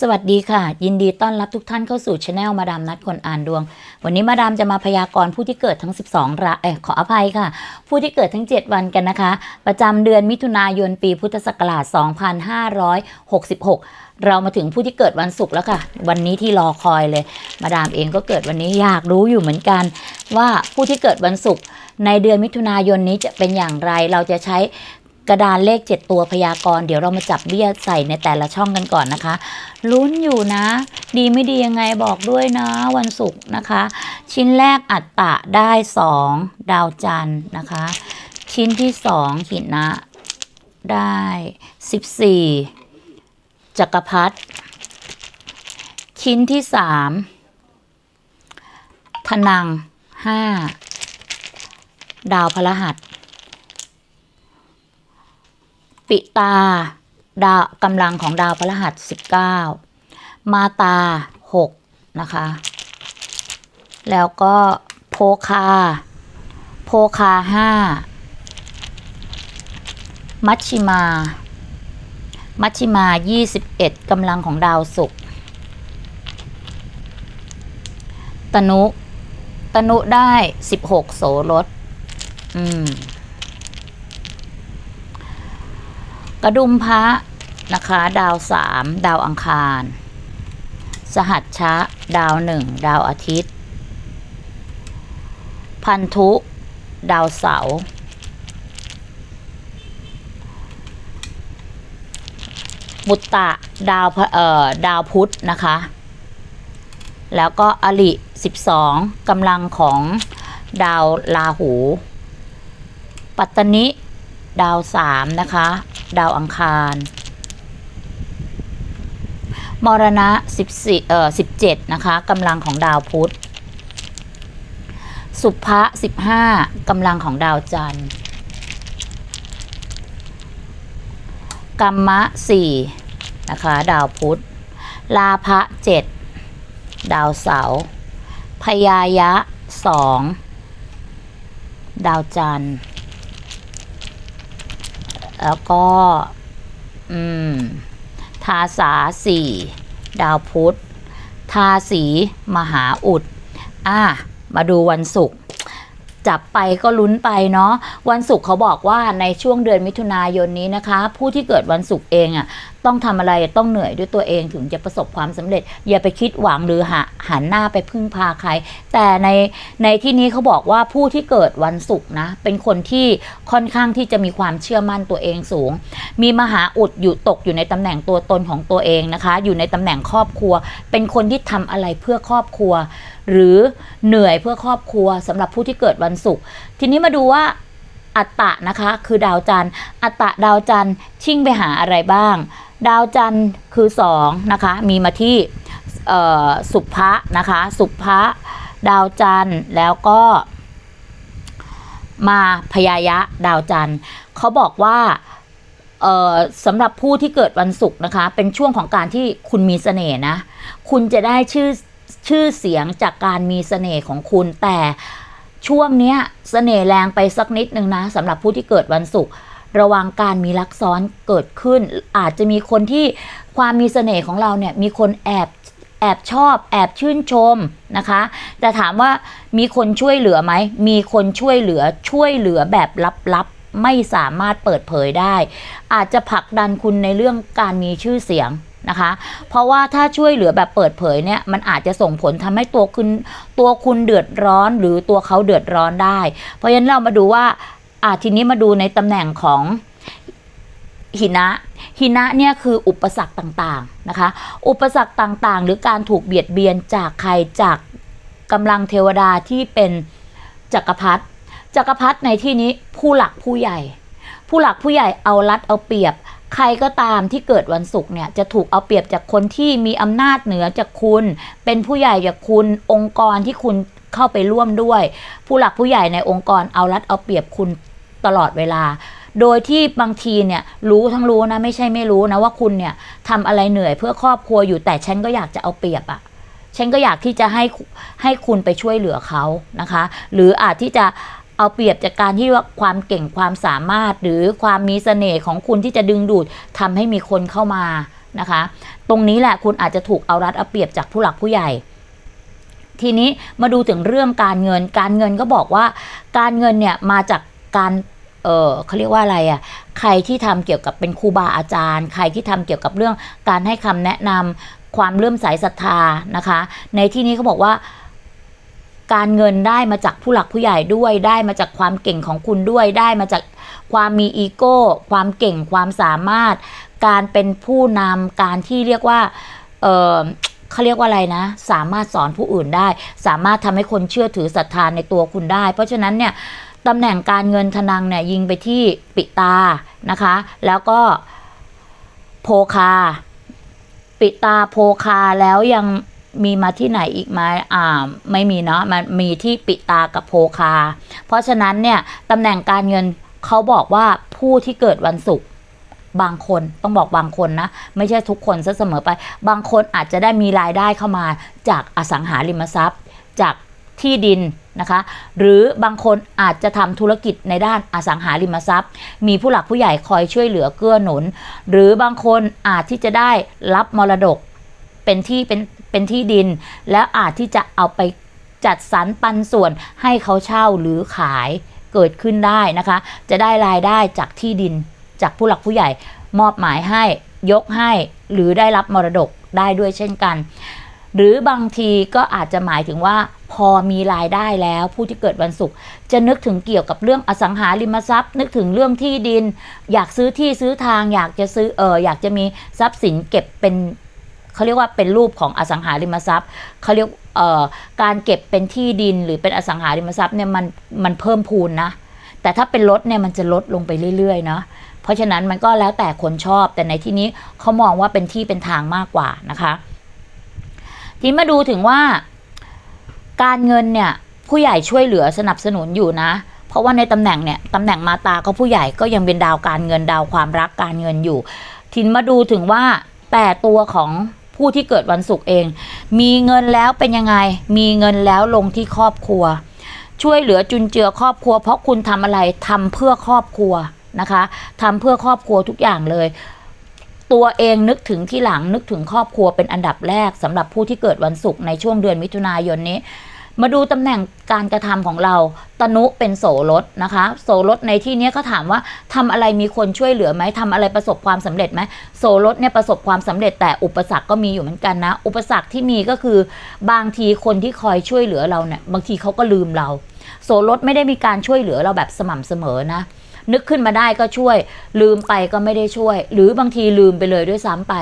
สวัสดีค่ะ ยินดีต้อนรับทุกท่านเข้าสู่ช anel มาดามนัดคนอ่านดวง วันนี้มาดามจะมาพยากรณ์ผู้ที่เกิดทั้ง 12 ราเอ้ยขออภัยค่ะ ผู้ที่เกิดทั้ง 7 วันกันนะคะ ประจำเดือนมิถุนายนปีพุทธศักราช 2566 เรามาถึงผู้ที่เกิดวันศุกร์แล้วค่ะ วันนี้ที่รอคอยเลย มาดามเองก็เกิดวันนี้อยากรู้อยู่เหมือนกัน ว่าผู้ที่เกิดวันศุกร์ในเดือนมิถุนายนนี้จะเป็นอย่างไรเราจะใช้ กระดานเลข 7 ตัวพยากรณ์เดี๋ยวเรามาจับเบี้ยใส่ในแต่ละช่องกันก่อนนะคะ ลุ้นอยู่นะ ดีไม่ดียังไงบอกด้วยนะวันศุกร์นะคะ ชิ้นแรกอัตตะได้ 2 ดาวจันทร์นะคะ ชิ้นที่ 2 หินะ ได้ 14 จักรพรรดิชิ้นที่3ธนัง 5 ดาวพฤหัส ปิตา ดาวกำลังของดาวพฤหัส 19 มาตา 6 นะคะ แล้วก็โพคา โพคา 5 มัชชิมา มัชชิมา 21 กำลังของดาวศุกร์ตนุ ตนุได้ 16 โสรถ อืม ก ระดุมพระนะคะ ดาวสามดาวอังคาร สหัชชะ ดาวหนึ่งดาวอาทิตย์ พันธุ ดาวเสาร์บุตตะดาวเอ่อดาวพุธนะคะ แล้วก็อลิ12กำลังของดาวลาหู ปัตตนิ ดาวสามนะคะ ดาวอังคาร มรณะ14เอ่อ17นะคะกำลังของดาวพุธ สุภะ15กำลังของดาวจันทร์กัมมะ4นะคะ ดาวพุธ ลาภะ7ดาวเสาร์พยายะ 2 ดาวจันทร์ แล้วก็ทาสาสี่ดาวพุธ ทาสีมหาอุด อะมาดูวันศุกร์จับไปก็ลุ้นไปเนาะวันศุกร์เขาบอกว่าในช่วงเดือนมิถุนายนนี้นะคะ ผู้ที่เกิดวันศุกร์เองอะ่ะ ต้องทำอะไรต้องเหนื่อยด้วยตัวเองถึงจะประสบความสำเร็จ อย่าไปคิดหวังหรือหาหันหน้าไปพึ่งพาใคร แต่ในในที่นี้เขาบอกว่าผู้ที่เกิดวันศุกร์นะเป็นคนที่ค่อนข้างที่จะมีความเชื่อมั่นตัวเองสูง มีมหาอุดอยู่ตกอยู่ในตำแหน่งตัวตนของตัวเองนะคะ อยู่ในตำแหน่งครอบครัว เป็นคนที่ทำอะไรเพื่อครอบครัว หรือเหนื่อยเพื่อครอบครัวสำหรับผู้ที่เกิดวันศุกร์ทีนี้มาดูว่าอัตตะนะคะ คือดาวจันทร์อัตตะดาวจันทร์ชิ่งไปหาอะไรบ้าง ดาวจันทร์คือ2นะคะ มีมาที่สุภะนะคะ สุภะดาวจันทร์แล้วก็มาพยายะดาวจันทร์เขาบอกว่าสำหรับผู้ที่เกิดวันศุกร์นะคะ เป็นช่วงของการที่คุณมีเสน่ห์นะ คุณจะได้ชื่อชื่อเสียงจากการมีเสน่ห์ของคุณแต่ช่วงเนี้ยเสน่ห์แรงไปสักนิดนึงนะสำหรับผู้ที่เกิดวันศุกร์ ระวังการมีลักซ้อนเกิดขึ้น อาจจะมีคนที่ความมีเสน่ห์ของเราเนี่ยมีคนแอบแอบชอบแอบชื่นชมนะคะ แต่ถามว่ามีคนช่วยเหลือไหม มีคนช่วยเหลือช่วยเหลือแบบลับๆ ไม่สามารถเปิดเผยได้ อาจจะผลักดันคุณในเรื่องการมีชื่อเสียงนะคะ เพราะว่าถ้าช่วยเหลือแบบเปิดเผยเนี่ยมันอาจจะส่งผลทำให้ตัวคุณตัวคุณเดือดร้อนหรือตัวเขาเดือดร้อนได้ เพราะฉะนั้นเรามาดูว่า อ่าทีนี้มาดูในตำแหน่งของหินะหินะเนี่ยคืออุปสรรคต่างๆนะคะ อุปสรรคต่างๆ หรือการถูกเบียดเบียนจากใครจากกำลังเทวดาที่เป็นจักรพรรดิจักรพรรดิในที่นี้ผู้หลักผู้ใหญ่ ผู้หลักผู้ใหญ่เอารัดเอาเปรียบ ใครก็ตามที่เกิดวันศุกร์เนี่ยจะถูกเอาเปรียบจากคนที่มีอำนาจเหนือจากคุณ เป็นผู้ใหญ่จากคุณองค์กรที่คุณเข้าไปร่วมด้วย ผู้หลักผู้ใหญ่ในองค์กรเอารัดเอาเปรียบคุณ ตลอดเวลา โดยที่บางทีเนี่ยรู้ทั้งรู้นะไม่ใช่ไม่รู้นะว่าคุณเนี่ยทำอะไรเหนื่อยเพื่อครอบครัวอยู่แต่ฉันก็อยากจะเอาเปรียบอะ่ะฉันก็อยากที่จะให้ให้คุณไปช่วยเหลือเขานะคะ หรืออาจที่จะเอาเปรียบจากการที่ว่าความเก่งความสามารถ หรือความมีเสน่ห์ของคุณที่จะดึงดูดทำให้มีคนเข้ามานะคะ ตรงนี้แหละคุณอาจจะถูกเอารัดเอาเปรียบจากผู้หลักผู้ใหญ่ ทีนี้มาดูถึงเรื่องการเงิน การเงินก็บอกว่า การเงินเนี่ยมาจากการ เออเขาเรียกว่าอะไรอะ่ะใครที่ทำเกี่ยวกับเป็นครูบาอาจารย์ ใครที่ทำเกี่ยวกับเรื่องการให้คำแนะนำความเลื่อมใสศรัทธานะคะ ในที่นี้เขาบอกว่าการเงินได้มาจากผู้หลักผู้ใหญ่ด้วย ได้มาจากความเก่งของคุณด้วย ได้มาจากความมีอีโก้ ความเก่งความสามารถ การเป็นผู้นำการที่เรียกว่า เออเขาเรียกว่าอะไรนะ สามารถสอนผู้อื่นได้ สามารถทำให้คนเชื่อถือศรัทธาในตัวคุณได้ เพราะฉะนั้นเนี่ย ตำแหน่งการเงินทนังเนี่ยยิงไปที่ปิตานะคะ แล้วก็โพคา ปิตาโพคาแล้วยังมีมาที่ไหนอีกไหมอ่า ไม่มีเนาะ มันมีที่ปิตากับโพคา เพราะฉะนั้นเนี่ยตำแหน่งการเงินเขาบอกว่าผู้ที่เกิดวันศุกร์บางคนต้องบอกบางคนนะ ไม่ใช่ทุกคนซะเสมอไป บางคนอาจจะได้มีรายได้เข้ามาจากอสังหาริมทรัพย์ จากที่ดิน นะคะหรือบางคนอาจจะทำธุรกิจในด้านอสังหาริมทรัพย์ มีผู้หลักผู้ใหญ่คอยช่วยเหลือเกื้อหนุน หรือบางคนอาจที่จะได้รับมรดกเป็นที่เป็นเป็นที่ดิน แล้วอาจที่จะเอาไปจัดสรรปันส่วนให้เขาเช่าหรือขายเกิดขึ้นได้นะคะ จะได้รายได้จากที่ดินจากผู้หลักผู้ใหญ่มอบหมายให้ยกให้หรือได้รับมรดกได้ด้วยเช่นกัน หรือบางทีก็อาจจะหมายถึงว่าพอมีรายได้แล้วผู้ที่เกิดวันศุกร์จะนึกถึงเกี่ยวกับเรื่องอสังหาริมทรัพย์ นึกถึงเรื่องที่ดิน อยากซื้อที่ซื้อทาง อยากจะซื้อเอออยากจะมีทรัพย์สินเก็บเป็นเขาเรียกว่าเป็นรูปของอสังหาริมทรัพย์เขาเรียกเอ่อการเก็บเป็นที่ดินหรือเป็นอสังหาริมทรัพย์เนี่ยมันมันเพิ่มพูนนะ แต่ถ้าเป็นรถเนี่ยมันจะลดลงไปเรื่อยๆเนาะเพราะฉะนั้นมันก็แล้วแต่คนชอบแต่ในที่นี้เขามองว่าเป็นที่เป็นทางมากกว่านะคะ ทีนี้มาดูถึงว่า การเงินเนี่ยผู้ใหญ่ช่วยเหลือสนับสนุนอยู่นะ เพราะว่าในตำแหน่งเนี่ยตำแหน่งมาตาก็ผู้ใหญ่ก็ยังเป็นดาวการเงินดาวความรักการเงินอยู่ทีนี้มาดูถึงว่าแต่ตัวของผู้ที่เกิดวันศุกร์เอง มีเงินแล้วเป็นยังไง มีเงินแล้วลงที่ครอบครัว ช่วยเหลือจุนเจือครอบครัว เพราะคุณทำอะไรทำเพื่อครอบครัวนะคะทำเพื่อครอบครัวทุกอย่างเลย ตัวเองนึกถึงที่หลังนึกถึงครอบครัวเป็นอันดับแรกสำหรับผู้ที่เกิดวันศุกร์ในช่วงเดือนมิถุนายนนี้ มาดูตำแหน่งการกระทำของเรา ตนุเป็นโสรสนะคะ โสรสในที่นี้เขาถามว่าทำอะไรมีคนช่วยเหลือไหมทำอะไรประสบความสำเร็จไหมโสรสเนี่ยประสบความสำเร็จแต่อุปสรรคก็มีอยู่เหมือนกันนะ อุปสรรคที่มีก็คือบางทีคนที่คอยช่วยเหลือเราเนี่ยบางทีเขาก็ลืมเรา โสรสไม่ได้มีการช่วยเหลือเราแบบสม่ำเสมอนะ นึกขึ้นมาได้ก็ช่วย ลืมไปก็ไม่ได้ช่วย หรือบางทีลืมไปเลยด้วยซ้ำไป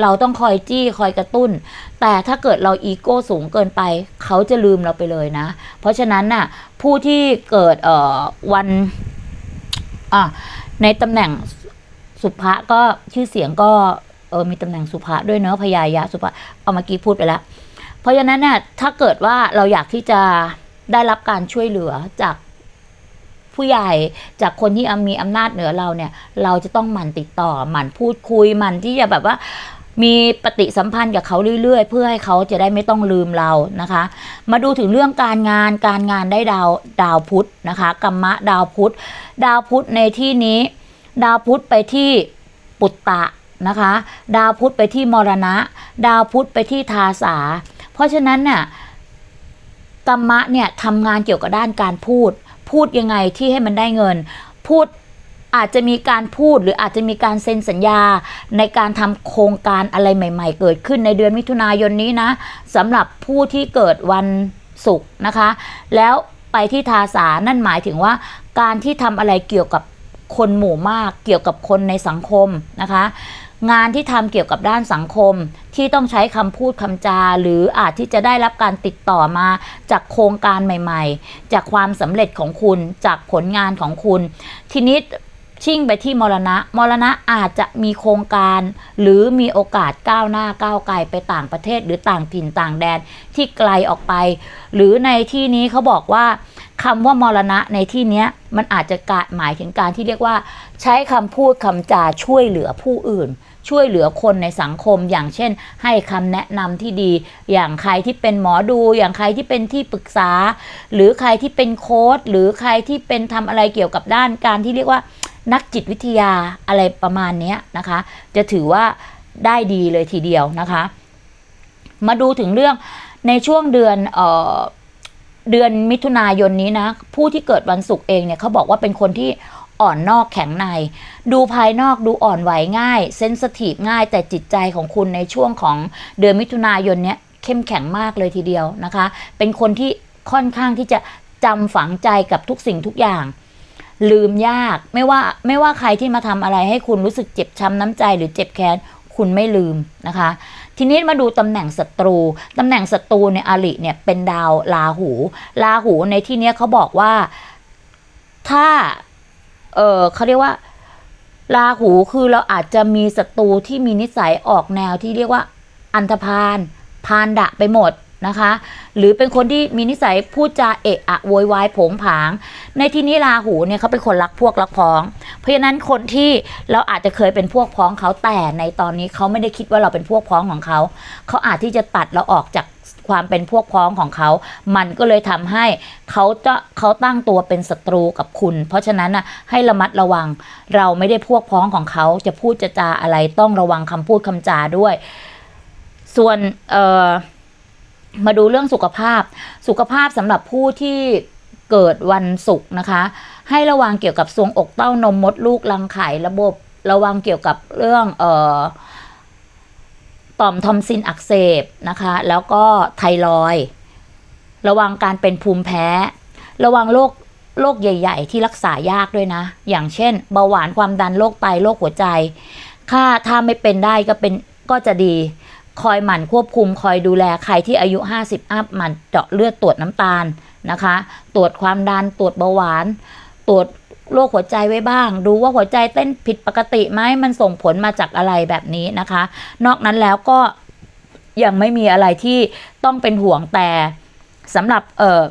เราต้องคอยจี้คอยกระตุ้น แต่ถ้าเกิดเราอีโก้สูงเกินไป เขาจะลืมเราไปเลยนะ เพราะฉะนั้นน่ะผู้ที่เกิดเอ่อวันอะในตำแหน่งสุภะก็ชื่อเสียงก็เออมีตำแหน่งสุภะด้วยเนอะพยายะสุภะเอาเมื่อกี้พูดไปแล้ว เพราะฉะนั้นน่ะถ้าเกิดว่าเราอยากที่จะได้รับการช่วยเหลือจาก ผู้ใหญ่จากคนที่มีอำนาจเหนือเราเนี่ย เราจะต้องหมั่นติดต่อหมั่นพูดคุยหมั่นที่จะแบบว่ามีปฏิสัมพันธ์กับเขาเรื่อย ๆ เพื่อให้เขาจะได้ไม่ต้องลืมเรานะคะ มาดูถึงเรื่องการงานการงานได้ดาวดาวพุธนะคะกรรมะดาวพุธ ดาวพุธในที่นี้ ดาวพุธไปที่ปุตตะนะคะ ดาวพุธไปที่มรณะ ดาวพุธไปที่ทาสา เพราะฉะนั้นน่ะกรรมะเนี่ยทำงานเกี่ยวกับด้านการพูด พูดยังไงที่ให้มันได้เงิน พูดอาจจะมีการพูดหรืออาจจะมีการเซ็นสัญญาในการทำโครงการอะไรใหม่ ๆ เกิดขึ้นในเดือนมิถุนายนนี้นะสำหรับผู้ที่เกิดวันศุกร์นะคะ แล้วไปที่ทาสานั่นหมายถึงว่าการที่ทำอะไรเกี่ยวกับ คนหมู่มากเกี่ยวกับคนในสังคมนะคะ งานที่ทำเกี่ยวกับด้านสังคมที่ต้องใช้คำพูดคำจา หรืออาจที่จะได้รับการติดต่อมาจากโครงการใหม่ ๆ จากความสำเร็จของคุณจากผลงานของคุณ ทีนี้ ชิ่งไปที่มรณะ มรณะอาจจะมีโครงการ หรือมีโอกาสก้าวหน้าก้าวไกลไปต่างประเทศ หรือต่างถิ่นต่างแดนที่ไกลออกไป หรือในที่นี้เขาบอกว่าคำว่ามรณะในที่นี้มันอาจจะกะหมายถึงการที่เรียกว่า ใช้คำพูดคำจาช่วยเหลือผู้อื่น ช่วยเหลือคนในสังคม อย่างเช่น ให้คำแนะนำที่ดี อย่างใครที่เป็นหมอดู อย่างใครที่เป็นที่ปรึกษา หรือใครที่เป็นโค้ชหรือใครที่เป็นทำอะไรเกี่ยวกับด้านการที่เรียกว่า นักจิตวิทยาอะไรประมาณนี้นะคะ จะถือว่าได้ดีเลยทีเดียวนะคะ มาดูถึงเรื่องในช่วงเดือนเอ่อเดือนมิถุนายนนี้นะ ผู้ที่เกิดวันศุกร์เองเนี่ยเขาบอกว่าเป็นคนที่อ่อนนอกแข็งใน ดูภายนอกดูอ่อนไหวง่าย เซนสทีฟง่าย แต่จิตใจของคุณในช่วงของเดือนมิถุนายนเนี้ยเข้มแข็งมากเลยทีเดียวนะคะ เป็นคนที่ค่อนข้างที่จะจำฝังใจกับทุกสิ่งทุกอย่าง ลืมยากไม่ว่าไม่ว่าใครที่มาทำอะไรให้คุณรู้สึกเจ็บช้ำน้ำใจหรือเจ็บแค้นคุณไม่ลืมนะคะ ทีนี้มาดูตำแหน่งศัตรู ตำแหน่งศัตรูเนี่ยอริเนี่ยเป็นดาวราหู ราหูในที่นี้เขาบอกว่าถ้า เออเขาเรียกว่าราหูคือเราอาจจะมีศัตรูที่มีนิสัยออกแนวที่เรียกว่าอันธพาลพานดะไปหมดนะคะ หรือเป็นคนที่มีนิสัยพูดจาเอะอะโวยวายผงผาง ในที่นี้ราหูเนี่ยเขาเป็นคนรักพวกรักพ้อง เพราะฉะนั้นคนที่เราอาจจะเคยเป็นพวกพ้องเขาแต่ในตอนนี้เขาไม่ได้คิดว่าเราเป็นพวกพ้องของเขา เขาอาจที่จะตัดเราออกจากความเป็นพวกพ้องของเขา มันก็เลยทำให้เขาจะเขาตั้งตัวเป็นศัตรูกับคุณ เพราะฉะนั้นนะให้ระมัดระวัง เราไม่ได้พวกพ้องของเขา จะพูดจะจาอะไรต้องระวังคำพูดคำจาด้วย ส่วนเอ่อ มาดูเรื่องสุขภาพ สุขภาพสำหรับผู้ที่เกิดวันศุกร์นะคะ ให้ระวังเกี่ยวกับทรวงอกเต้านมมดลูกรังไข่ระบบระวังเกี่ยวกับเรื่องเอ่อต่อมทอมซินอักเสบนะคะ แล้วก็ไทรอยระวังการเป็นภูมิแพ้ ระวังโรคโรคใหญ่ ๆ ที่รักษายากด้วยนะ อย่างเช่น เบาหวานความดันโรคไตโรคหัวใจถ้าถ้าไม่เป็นได้ก็เป็นก็จะดี คอยหมั่นควบคุมคอยดูแลใครที่อายุ 50 อัพหมั่นเจาะเลือดตรวจน้ำตาลนะคะ ตรวจความดันตรวจเบาหวาน ตรวจโรคหัวใจไว้บ้าง ดูว่าหัวใจเต้นผิดปกติไหมมันส่งผลมาจากอะไรแบบนี้นะคะ นอกนั้นแล้วก็ยังไม่มีอะไรที่ต้องเป็นห่วงแต่สำหรับเอ่อ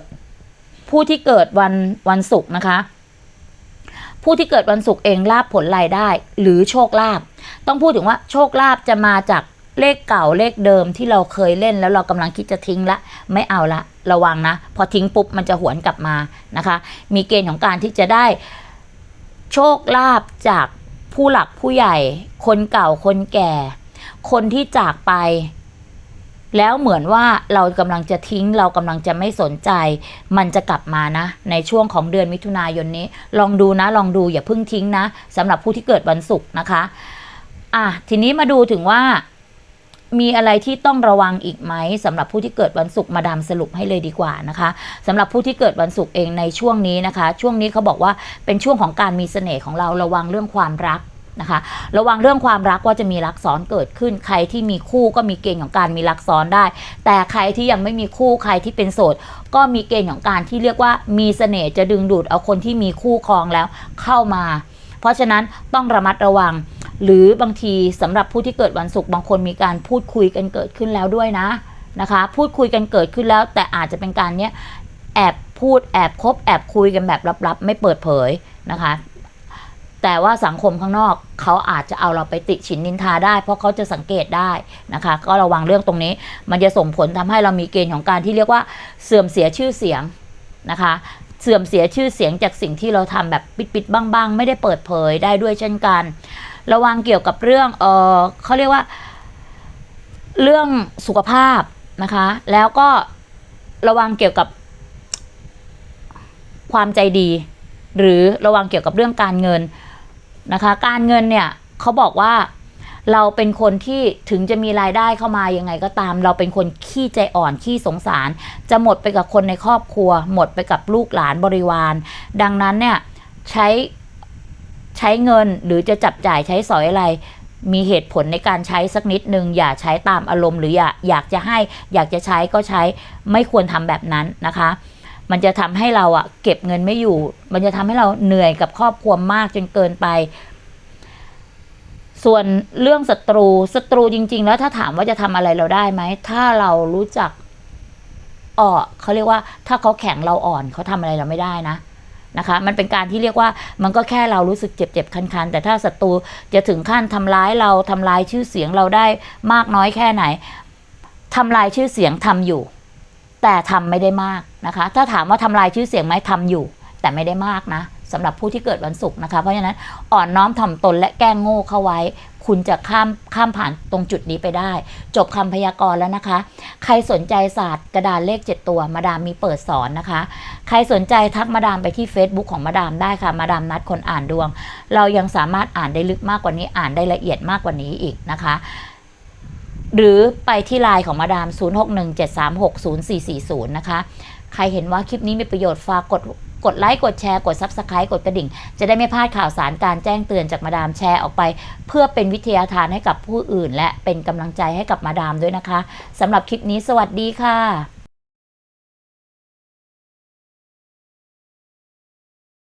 ผู้ที่เกิดวันวันศุกร์นะคะ ผู้ที่เกิดวันศุกร์เองลาบผลรายได้ หรือโชคลาภต้องพูดถึงว่าโชคลาภจะมาจาก เลขเก่าเลขเดิมที่เราเคยเล่นแล้วเรากำลังคิดจะทิ้งละ ไม่เอาละ ระวังนะ พอทิ้งปุ๊บมันจะหวนกลับมานะคะ มีเกณฑ์ของการที่จะได้โชคลาภจากผู้หลักผู้ใหญ่ คนเก่าคนแก่ คนที่จากไป แล้วเหมือนว่าเรากำลังจะทิ้งเรากำลังจะไม่สนใจ มันจะกลับมานะ ในช่วงของเดือนมิถุนายนนี้ ลองดูนะ ลองดูอย่าเพิ่งทิ้งนะสำหรับผู้ที่เกิดวันศุกร์นะคะ อะทีนี้มาดูถึงว่า มีอะไรที่ต้องระวังอีกไหมสำหรับผู้ที่เกิดวันศุกร์มาดามสรุปให้เลยดีกว่านะคะสำหรับผู้ที่เกิดวันศุกร์เองในช่วงนี้นะคะ ช่วงนี้เขาบอกว่าเป็นช่วงของการมีเสน่ห์ของเราระวังเรื่องความรักนะคะระวังเรื่องความรักว่าจะมีรักซ้อนเกิดขึ้น ใครที่มีคู่ก็มีเกณฑ์ของการมีรักซ้อนได้ แต่ใครที่ยังไม่มีคู่ใครที่เป็นโสด ก็มีเกณฑ์ของการที่เรียกว่ามีเสน่ห์จะดึงดูดเอาคนที่มีคู่ครองแล้วเข้ามา เพราะฉะนั้นต้องระมัดระวัง หรือบางทีสำหรับผู้ที่เกิดวันศุกร์บางคนมีการพูดคุยกันเกิดขึ้นแล้วด้วยนะนะคะ พูดคุยกันเกิดขึ้นแล้ว แต่อาจจะเป็นการเนี้ยแอบพูดแอบคบแอบคุยกันแบบลับๆ ไม่เปิดเผยนะคะ แต่ว่าสังคมข้างนอกเขาอาจจะเอาเราไปติฉินนินทาได้ เพราะเขาจะสังเกตได้นะคะ ก็ระวังเรื่องตรงนี้ มันจะส่งผลทำให้เรามีเกณฑ์ของการที่เรียกว่าเสื่อมเสียชื่อเสียงนะคะ เสื่อมเสียชื่อเสียงจากสิ่งที่เราทำแบบปิดๆบ้างๆ ไม่ได้เปิดเผยได้ด้วยเช่นกัน ระวังเกี่ยวกับเรื่องเออเขาเรียกว่า เรื่องสุขภาพนะคะ แล้วก็ระวังเกี่ยวกับความใจดี หรือระวังเกี่ยวกับเรื่องการเงินนะคะ การเงินเนี่ยเขาบอกว่า เราเป็นคนที่ถึงจะมีรายได้เข้ามายังไงก็ตาม เราเป็นคนขี้ใจอ่อนขี้สงสาร จะหมดไปกับคนในครอบครัว หมดไปกับลูกหลานบริวาร ดังนั้นเนี่ยใช้ใช้เงินหรือจะจับจ่ายใช้สอยอะไรมีเหตุผลในการใช้สักนิดนึง อย่าใช้ตามอารมณ์หรืออย่าอยากจะให้อยากจะใช้ก็ใช้ไม่ควรทำแบบนั้นนะคะ มันจะทำให้เราอะเก็บเงินไม่อยู่ มันจะทำให้เราเหนื่อยกับครอบครัวมากจนเกินไป ส่วนเรื่องศัตรูศัตรูจริง ๆ แล้วถ้าถามว่าจะทำอะไรเราได้ไหม ถ้าเรารู้จักอ่อเขาเรียกว่า ถ้าเขาแข็งเราอ่อนเขาทำอะไรเราไม่ได้นะนะคะ มันเป็นการที่เรียกว่ามันก็แค่เรารู้สึกเจ็บเจ็บคันคันๆ แต่ถ้าศัตรูจะถึงขั้นทำร้ายเราทำลายชื่อเสียงเราได้มากน้อยแค่ไหนทำลายชื่อเสียงทำอยู่ แต่ทำไม่ได้มากนะคะ ถ้าถามว่าทำลายชื่อเสียงไหมทำอยู่ แต่ไม่ได้มากนะ สำหรับผู้ที่เกิดวันศุกร์นะคะ เพราะฉะนั้นอ่อนน้อมถ่อมตนและแก้งโง่เข้าไว้ คุณจะข้ามข้ามผ่านตรงจุดนี้ไปได้ จบคำพยากรณ์แล้วนะคะ ใครสนใจศาสตร์กระดานเลข 7 ตัว มาดามมีเปิดสอนนะคะ ใครสนใจทักมาดามไปที่ Facebook ของมาดามได้ค่ะ มาดามนัดคนอ่านดวง เรายังสามารถอ่านได้ลึกมากกว่านี้อ่านได้ละเอียดมากกว่านี้อีกนะคะหรือไปที่ไลน์ของมาดาม 0617360440 นะคะ ใครเห็นว่าคลิปนี้มีประโยชน์ ฝากกด กดไลค์กดแชร์กด Subscribe กดกระดิ่ง จะได้ไม่พลาดข่าวสารการแจ้งเตือนจากมาดามแชร์ออกไป เพื่อเป็นวิทยาทานให้กับผู้อื่น และเป็นกำลังใจให้กับมาดามด้วยนะคะสำหรับคลิปนี้สวัสดีค่ะ